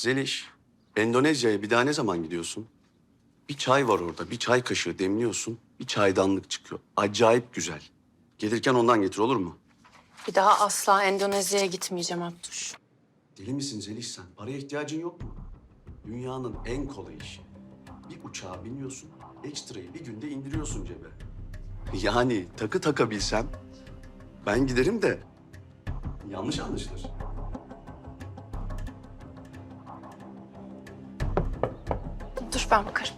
Zeliş, Endonezya'ya bir daha ne zaman gidiyorsun? Bir çay var orada, bir çay kaşığı demliyorsun, bir çaydanlık çıkıyor. Acayip güzel. Gelirken ondan getir olur mu? Bir daha asla Endonezya'ya gitmeyeceğim Abduş. Deli misin Zeliş sen? Paraya ihtiyacın yok mu? Dünyanın en kolay işi. Bir uçağa biniyorsun, ekstrayı bir günde indiriyorsun cebe. Yani takı takabilsem ben giderim de yanlış anlaşılır. Dur ben bakarım.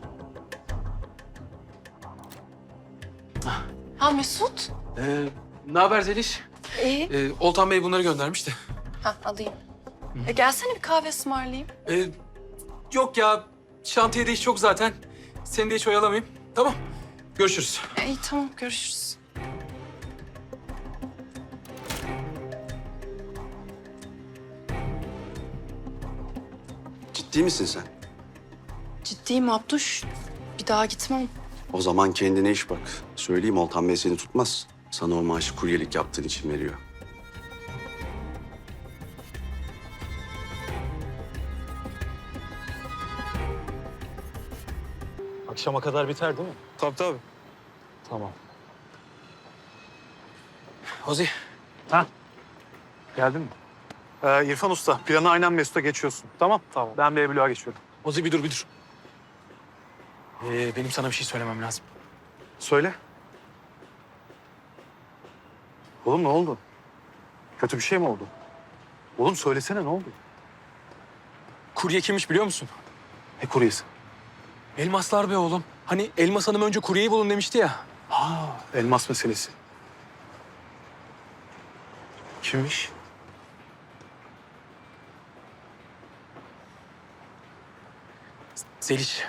Ha Mesut. Ee, ne haber Zeliş? İyi. Ee, Oltan Bey bunları göndermiş de. Ha alayım. E, gelsene bir kahve ısmarlayayım. Ee, yok ya, şantiyede iş çok zaten. Seni de hiç oyalamayayım. Tamam, görüşürüz. E, iyi tamam görüşürüz. Ciddi misin sen? Ciddiyim Abduş. Bir daha gitmem. O zaman kendine iş bak. Söyleyeyim Oltan Bey seni tutmaz. Sana o maaşı kuryelik yaptığın için veriyor. Akşama kadar biter değil mi? Tabii tabii. Tamam. Ozi, Ha? Geldin mi? Ee, İrfan Usta, planı aynen Mesut'a geçiyorsun. Tamam? Tamam. Ben bir Ebru'ya geçiyorum. Ozi bir dur bir dur. Ee, benim sana bir şey söylemem lazım. Söyle. Oğlum ne oldu? Kötü bir şey mi oldu? Oğlum söylesene ne oldu? Kurye kimmiş biliyor musun? Ne kuryesi? Elmaslar be oğlum. Hani Elmas Hanım önce kuryeyi bulun demişti ya. Ha, elmas meselesi. Kimmiş? Zeliş.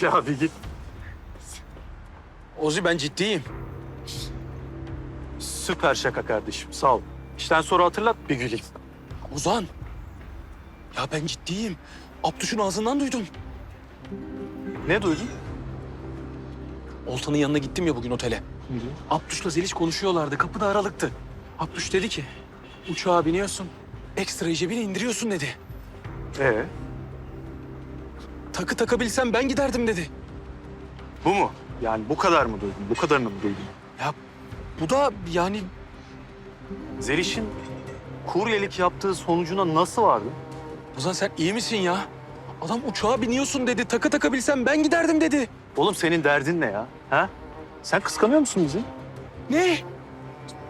Ya bir git. Ozi ben ciddiyim. Süper şaka kardeşim. Sağ ol. İşten sonra hatırlat bir güleyim. Ozan. Ya ben ciddiyim. Abduş'un ağzından duydum. Ne duydun? Oltan'ın yanına gittim ya bugün otele. Abduş'la Zeliş konuşuyorlardı. Kapıda aralıktı. Abduş dedi ki, uçağa biniyorsun, ekstra cebine indiriyorsun dedi. Ee, Takı takabilsem ben giderdim dedi. bu mu? Yani bu kadar mı duydun? Bu kadarını mı duydun? Ya bu da yani Zeliş'in kuryelik yaptığı sonucuna nasıl vardı? Ozan sen iyi misin ya? Adam uçağa biniyorsun dedi. Takı takabilsem ben giderdim dedi. Oğlum senin derdin ne ya? Ha? Sen kıskanıyor musun bizi? Ne?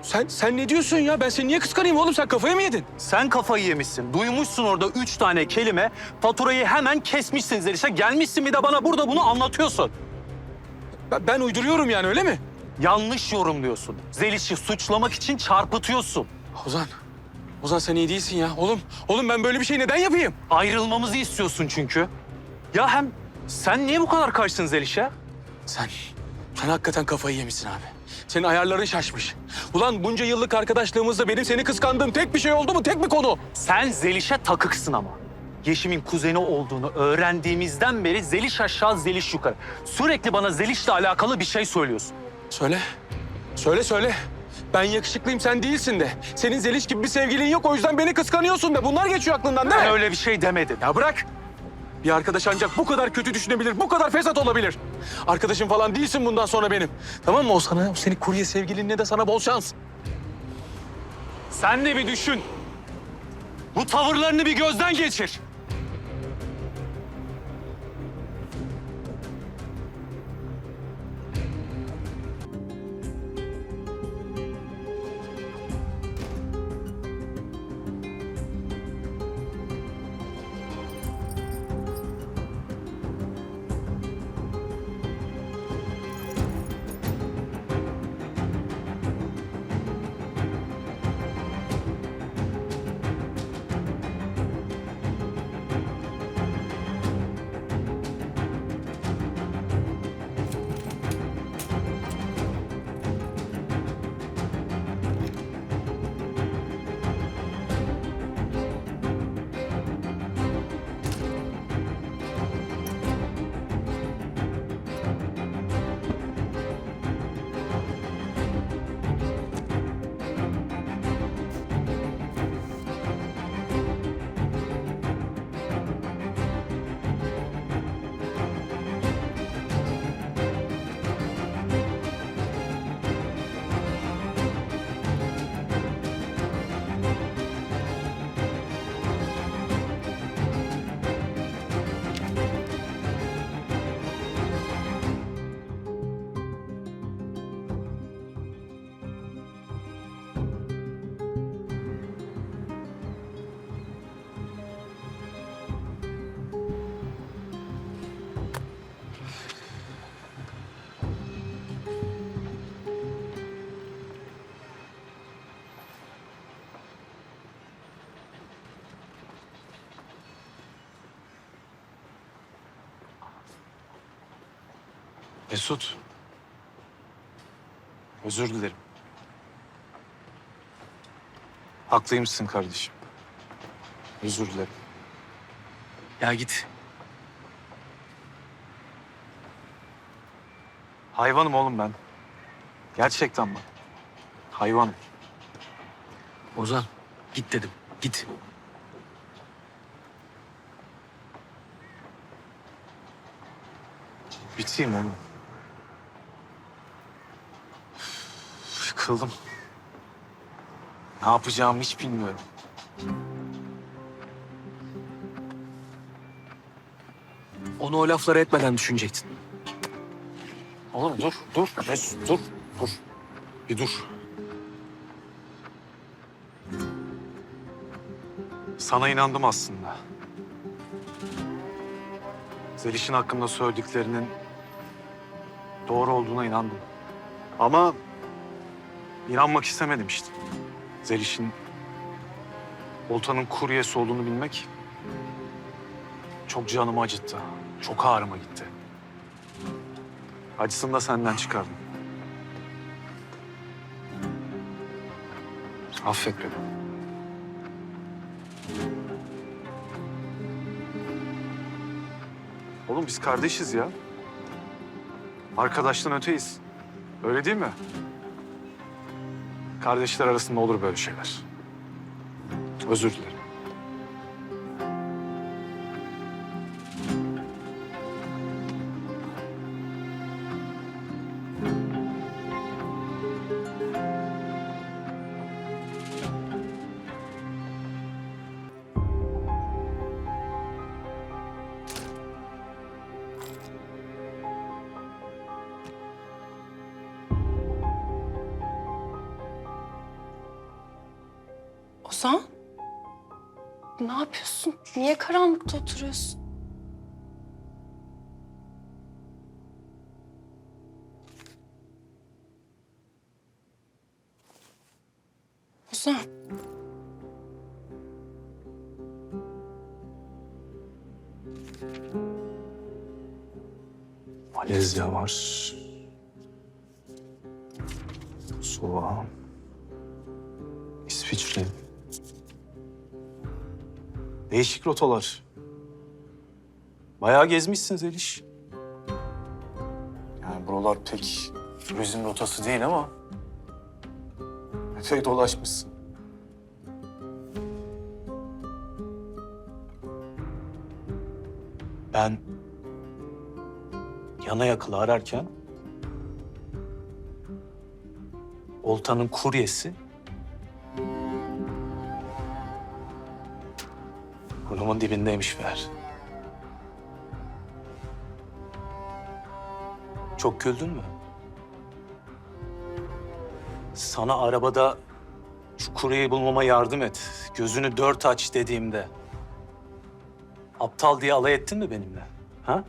Sen sen ne diyorsun ya? Ben seni niye kıskanayım oğlum? Sen kafayı mı yedin? Sen kafayı yemişsin. Duymuşsun orada üç tane kelime. Faturayı hemen kesmişsin Zeliş'e. Gelmişsin bir de bana burada bunu anlatıyorsun. Ben, ben uyduruyorum yani öyle mi? Yanlış yorumluyorsun. Zeliş'i suçlamak için çarpıtıyorsun. Ozan. Ozan sen iyi değilsin ya. Oğlum, oğlum ben böyle bir şey neden yapayım? Ayrılmamızı istiyorsun çünkü. Ya hem sen niye bu kadar karşısın Zeliş'e? Sen, sen hakikaten kafayı yemişsin abi. Senin ayarların şaşmış. Ulan bunca yıllık arkadaşlığımızda benim seni kıskandığım tek bir şey oldu mu? Tek bir konu. Sen Zeliş'e takıksın ama. Yeşim'in kuzeni olduğunu öğrendiğimizden beri Zeliş aşağı, Zeliş yukarı. Sürekli bana Zeliş'le alakalı bir şey söylüyorsun. Söyle. Söyle söyle. Ben yakışıklıyım sen değilsin de. Senin Zeliş gibi bir sevgilin yok o yüzden beni kıskanıyorsun de. Bunlar geçiyor aklından değil mi? Ben öyle bir şey demedim. Ya bırak. Bir arkadaş ancak bu kadar kötü düşünebilir, bu kadar fesat olabilir. Arkadaşım falan değilsin bundan sonra benim. Tamam mı? O sana, o seni kurye sevgilinle de sana bol şans. Sen de bir düşün. Bu tavırlarını bir gözden geçir. Mesut. Özür dilerim. Haklıymışsın kardeşim. Özür dilerim. Ya git. Hayvanım oğlum ben. Gerçekten bak. Hayvan. Ozan git dedim. Git. Biteyim oğlum. Yıkıldım. Ne yapacağımı hiç bilmiyorum. Onu o lafları etmeden düşünecektin. Oğlum dur, dur. Mesut dur, dur. Bir dur. Sana inandım aslında. Zeliş'in hakkında söylediklerinin doğru olduğuna inandım. Ama inanmak istemedim işte. Zeliş'in Oltan'ın kuryesi olduğunu bilmek çok canımı acıttı. Çok ağrıma gitti. Acısını da senden çıkardım. Affet beni. Oğlum biz kardeşiz ya. Arkadaştan öteyiz. Öyle değil mi? Kardeşler arasında olur böyle şeyler. Özür dilerim. Ozan? Ne yapıyorsun? Niye karanlıkta oturuyorsun? Ozan. Malezya var. Soğan. İsviçre. Değişik rotalar. Bayağı gezmişsin Zeliş. Yani buralar pek turizm rotası değil ama... Epey dolaşmışsın. Ben yana yakıla ararken Oltan'ın kuryesi dibindeymiş meğer. Çok güldün mü? Sana arabada şu kuryeyi bulmama yardım et. Gözünü dört aç dediğimde. Aptal diye alay ettin mi benimle? Ha?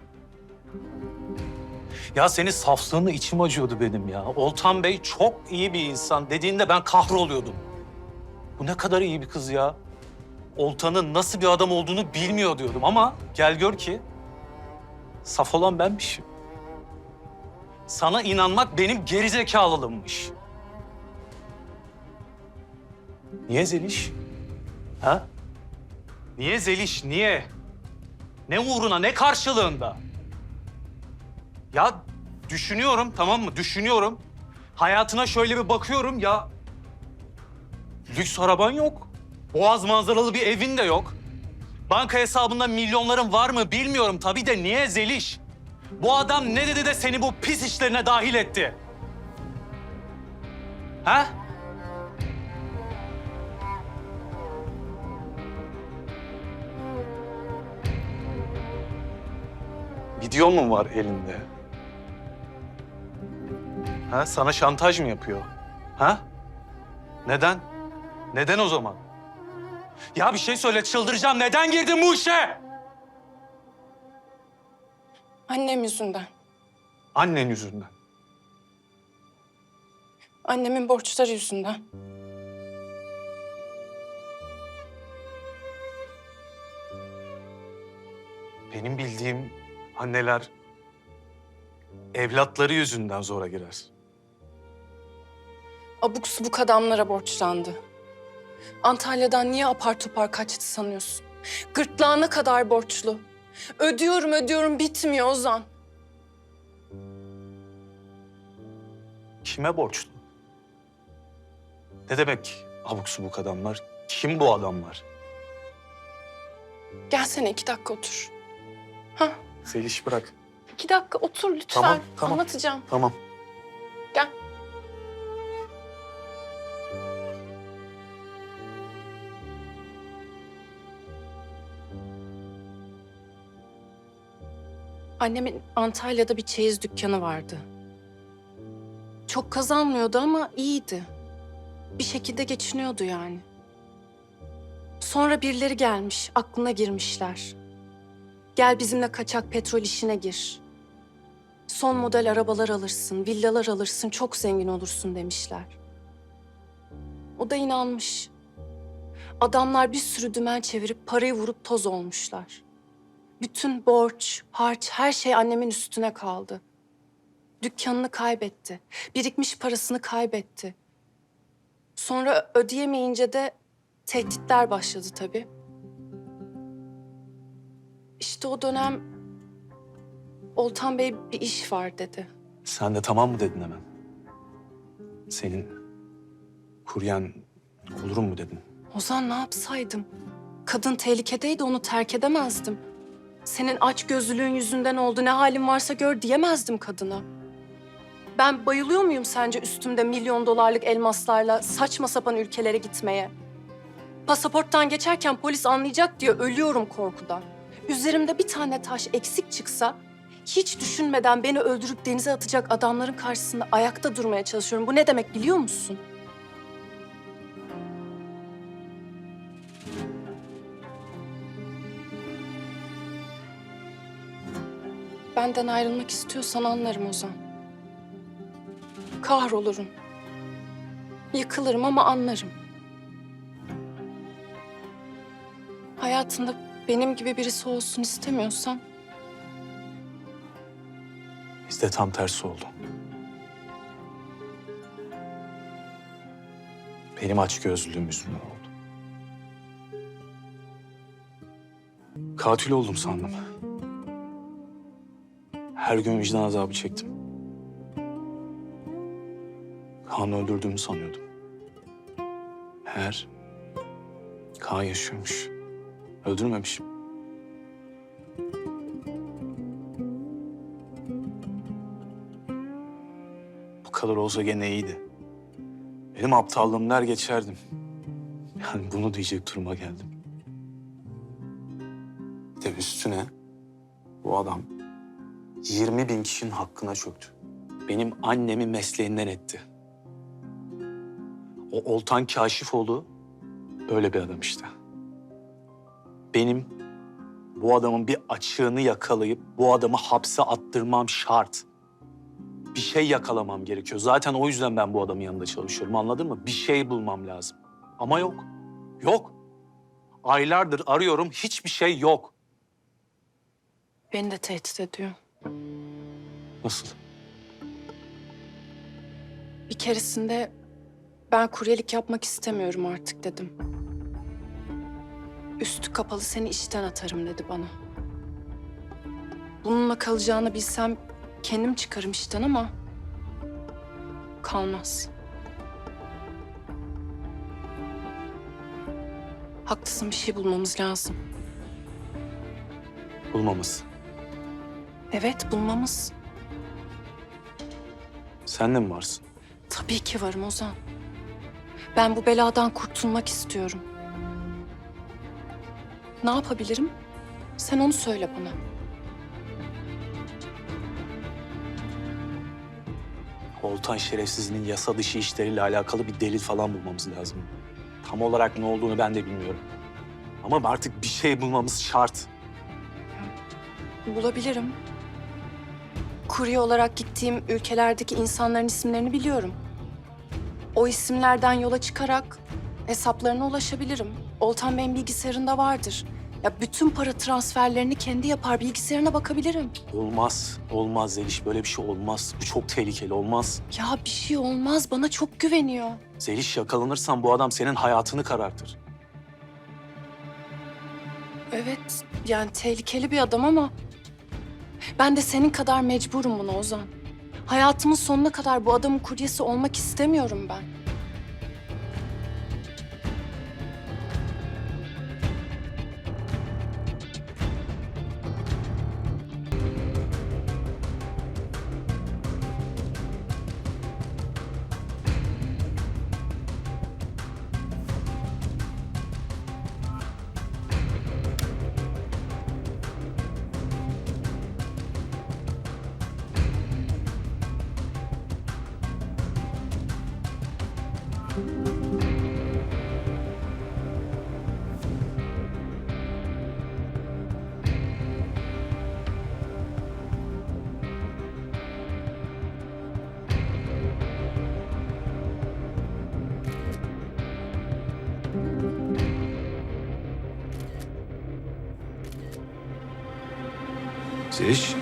Ya senin saflığını içim acıyordu benim ya. Oltan Bey çok iyi bir insan dediğinde ben kahroluyordum. Bu ne kadar iyi bir kız ya. Oltan'ın nasıl bir adam olduğunu bilmiyor diyordum ama gel gör ki saf olan benmişim. Sana inanmak benim gerizekalılığımmış. Niye Zeliş? Ha? Niye Zeliş, niye? Ne uğruna, ne karşılığında? Ya düşünüyorum tamam mı? Düşünüyorum. Hayatına şöyle bir bakıyorum ya. Lüks araban yok. Boğaz manzaralı bir evin de yok. Banka hesabında milyonların var mı bilmiyorum tabii de niye Zeliş? Bu adam ne dedi de seni bu pis işlerine dahil etti? Ha? Video mu var elinde? Ha? Sana şantaj mı yapıyor? Ha? Neden? Neden o zaman? Ya bir şey söyle çıldıracağım. Neden girdin bu işe? Annem yüzünden. Annen yüzünden. Annemin borçları yüzünden. Benim bildiğim anneler evlatları yüzünden zora girer. Abuk subuk adamlara borçlandı. Antalya'dan niye apar topar kaçtı sanıyorsun? Gırtlağına kadar borçlu. Ödüyorum ödüyorum bitmiyor Ozan. Kime borçlu? Ne demek abuk subuk adamlar? Kim bu adamlar? Gelsene iki dakika otur. Ha, Zeliş bırak. iki dakika otur lütfen. Tamam, tamam. Anlatacağım. Tamam. Annemin Antalya'da bir çeyiz dükkanı vardı. Çok kazanmıyordu ama iyiydi. Bir şekilde geçiniyordu yani. Sonra birileri gelmiş, aklına girmişler. Gel bizimle kaçak petrol işine gir. Son model arabalar alırsın, villalar alırsın, çok zengin olursun demişler. O da inanmış. Adamlar bir sürü dümen çevirip parayı vurup toz olmuşlar. Bütün borç, harç, her şey annemin üstüne kaldı. Dükkanını kaybetti. Birikmiş parasını kaybetti. Sonra ödeyemeyince de tehditler başladı tabii. İşte o dönem Oltan Bey bir iş var dedi. Sen de tamam mı dedin hemen? Senin kuryen olurum mu dedin? Ozan ne yapsaydım? Kadın tehlikedeydi onu terk edemezdim. Senin aç gözlülüğün yüzünden oldu ne halin varsa gör diyemezdim kadına. Ben bayılıyor muyum sence üstümde milyon dolarlık elmaslarla saçma sapan ülkelere gitmeye? Pasaporttan geçerken polis anlayacak diye ölüyorum korkudan. Üzerimde bir tane taş eksik çıksa hiç düşünmeden beni öldürüp denize atacak adamların karşısında ayakta durmaya çalışıyorum. Bu ne demek biliyor musun? Benden ayrılmak istiyorsan anlarım Ozan. Kahrolurum. Yıkılırım ama anlarım. Hayatında benim gibi birisi olsun istemiyorsan Bizde tam tersi oldu. Benim açgözlülüğüm yüzünden oldu. Katil oldum sandım. Her gün vicdan azabı çektim. Kaan'ı öldürdüğümü sanıyordum. Meğer Kaan yaşıyormuş. Öldürmemişim. Bu kadar olsa gene iyiydi. Benim aptallığım der geçerdim. Yani bunu diyecek duruma geldim. Bir de üstüne bu adam 20 bin kişinin hakkına çöktü. Benim annemi mesleğinden etti. O Oltan Kaşifoğlu öyle bir adam işte. Benim bu adamın bir açığını yakalayıp bu adamı hapse attırmam şart bir şey yakalamam gerekiyor. Zaten o yüzden ben bu adamın yanında çalışıyorum anladın mı? Bir şey bulmam lazım. Ama yok. Yok. Aylardır arıyorum hiçbir şey yok. beni de tehdit ediyor. Nasıl? Bir keresinde ben kuryelik yapmak istemiyorum artık dedim. Üstü kapalı seni işten atarım dedi bana. Bununla kalacağını bilsem kendim çıkarım işten ama kalmaz. Haklısın bir şey bulmamız lazım. Bulmamız. Evet bulmamız. Sen de mi varsın? Tabii ki varım Ozan. Ben bu beladan kurtulmak istiyorum. Ne yapabilirim? Sen onu söyle bana. Oltan şerefsizinin yasa dışı işleriyle alakalı bir delil falan bulmamız lazım. Tam olarak ne olduğunu ben de bilmiyorum. Ama artık bir şey bulmamız şart. Bulabilirim. Kurye olarak gittiğim ülkelerdeki insanların isimlerini biliyorum. O isimlerden yola çıkarak hesaplarına ulaşabilirim. Oltan Bey'in bilgisayarında vardır. Ya bütün para transferlerini kendi yapar, bilgisayarına bakabilirim. Olmaz, olmaz Zeliş. Böyle bir şey olmaz. Bu çok tehlikeli, olmaz. Ya bir şey olmaz, bana çok güveniyor. Zeliş yakalanırsan bu adam senin hayatını karartır. Evet, yani tehlikeli bir adam ama... Ben de senin kadar mecburum buna Ozan. Hayatımın sonuna kadar bu adamın kuryesi olmak istemiyorum ben. Zeliş,